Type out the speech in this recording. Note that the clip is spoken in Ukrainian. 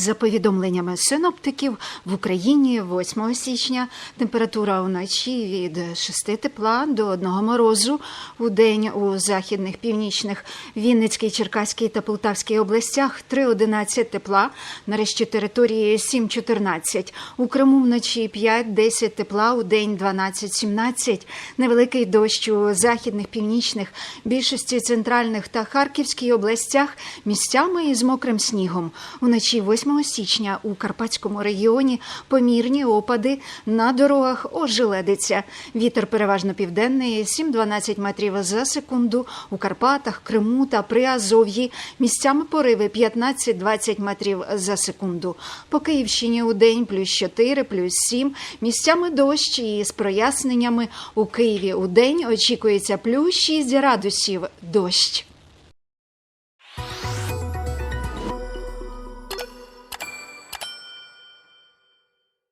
За повідомленнями синоптиків, в Україні 8 січня температура вночі від 6 тепла до 1 морозу. У день у західних, північних, Вінницькій, Черкаській та Полтавській областях 3-11 тепла, нарешті території 7-14. У Криму вночі 5-10 тепла, у день 12-17. Невеликий дощ у західних, північних, більшості центральних та Харківській областях місцями із мокрим снігом. Уночі 8 січня у Карпатському регіоні помірні опади на дорогах ожеледиться. Вітер переважно південний 7-12 метрів за секунду. У Карпатах, Криму та Приазов'ї місцями пориви 15-20 метрів за секунду. По Київщині у день плюс 4, плюс 7. Місцями дощ і з проясненнями у Києві у день очікується плюс 6 градусів дощ.